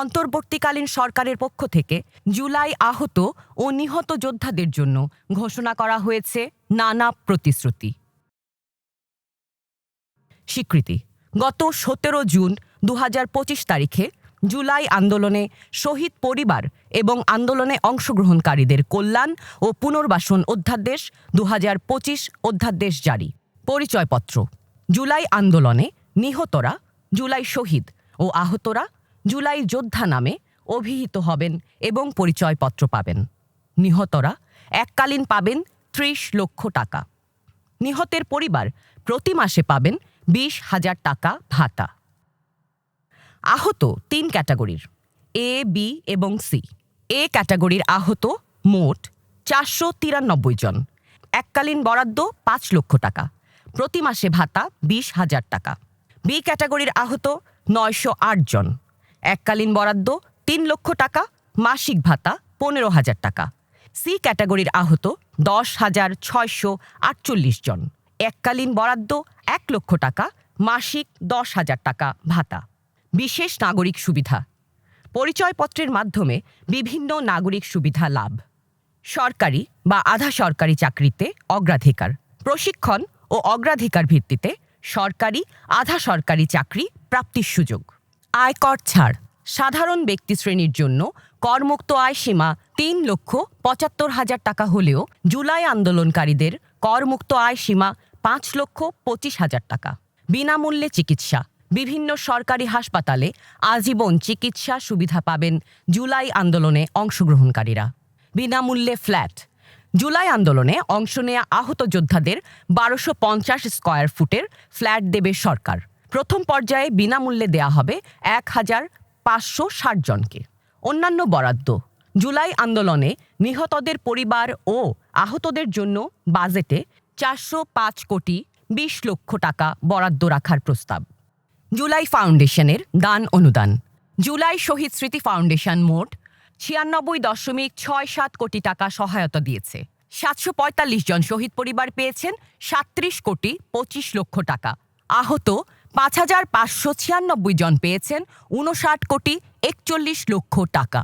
অন্তর্বর্তীকালীন সরকারের পক্ষ থেকে জুলাই আহত ও নিহত যোদ্ধাদের জন্য ঘোষণা করা হয়েছে নানা প্রতিশ্রুতি। স্বীকৃতি, গত সতেরো জুন দু হাজার পঁচিশ তারিখে জুলাই আন্দোলনে শহীদ পরিবার এবং আন্দোলনে অংশগ্রহণকারীদের কল্যাণ ও পুনর্বাসন অধ্যাদেশ দু হাজার পঁচিশ অধ্যাদেশ জারি। পরিচয়পত্র, জুলাই আন্দোলনে নিহতরা, জুলাই শহীদ ও আহতরা জুলাই যোদ্ধা নামে অভিহিত হবেন এবং পরিচয়পত্র পাবেন। নিহতরা এককালীন পাবেন ত্রিশ লক্ষ টাকা। নিহতের পরিবার প্রতি মাসে পাবেন বিশ হাজার টাকা ভাতা। আহত তিন ক্যাটাগরির, এ, বি এবং সি। এ ক্যাটাগরির আহত মোট চারশো তিরানব্বই জন। এককালীন বরাদ্দ পাঁচ লক্ষ টাকা। প্রতি মাসে ভাতা বিশ হাজার টাকা। বি ক্যাটাগরির আহত নয়শো আট জন। এককালীন বরাদ্দ, তিন লক্ষ টাকা, মাসিক ভাতা, পনেরো হাজার টাকা। সি ক্যাটাগরির আহত দশ হাজার ছয়শো আটচল্লিশ জন। এককালীন বরাদ্দ, এক লক্ষ টাকা, মাসিক দশ হাজার টাকা ভাতা। বিশেষ নাগরিক সুবিধা। পরিচয়পত্রের মাধ্যমে বিভিন্ন নাগরিক সুবিধা লাভ। সরকারি বা আধা সরকারি চাকরিতে অগ্রাধিকার। প্রশিক্ষণ ও অগ্রাধিকার ভিত্তিতে সরকারি, আধা সরকারি চাকরি প্রাপ্তির সুযোগ। আয়কর ছাড়। সাধারণ ব্যক্তি শ্রেণির জন্য করমুক্ত আয় সীমা তিন লক্ষ পঁচাত্তর হাজার টাকা হলেও জুলাই আন্দোলনকারীদের করমুক্ত আয় সীমা পাঁচ লক্ষ পঁচিশ হাজার টাকা। বিনামূল্যে চিকিৎসা। বিভিন্ন সরকারি হাসপাতালে আজীবন চিকিৎসা সুবিধা পাবেন জুলাই আন্দোলনে অংশগ্রহণকারীরা। বিনামূল্যে ফ্ল্যাট। জুলাই আন্দোলনে অংশ নেয়া আহত যোদ্ধাদের বারোশো পঞ্চাশ স্কয়ার ফুটের ফ্ল্যাট দেবে সরকার। প্রথম পর্যায়ে বিনামূল্যে দেয়া হবে এক হাজার পাঁচশো ষাট জনকে। অন্যান্য বরাদ্দ, জুলাই আন্দোলনে নিহতদের পরিবার ও আহতদের জন্য বাজেটে চারশো পাঁচ কোটি বিশ লক্ষ টাকা বরাদ্দ রাখার প্রস্তাব। জুলাই ফাউন্ডেশনের দান অনুদান। জুলাই শহীদ স্মৃতি ফাউন্ডেশন মোট ছিয়ানব্বই দশমিক ছয় সাত কোটি টাকা সহায়তা দিয়েছে। সাতশো পঁয়তাল্লিশ জন শহীদ পরিবার পেয়েছেন সাত্রিশ কোটি পঁচিশ লক্ষ টাকা। আহত পাঁচ হাজার পাঁচশো ছিয়ানব্বই জন পেয়েছেন উনষাট কোটি একচল্লিশ লক্ষ টাকা।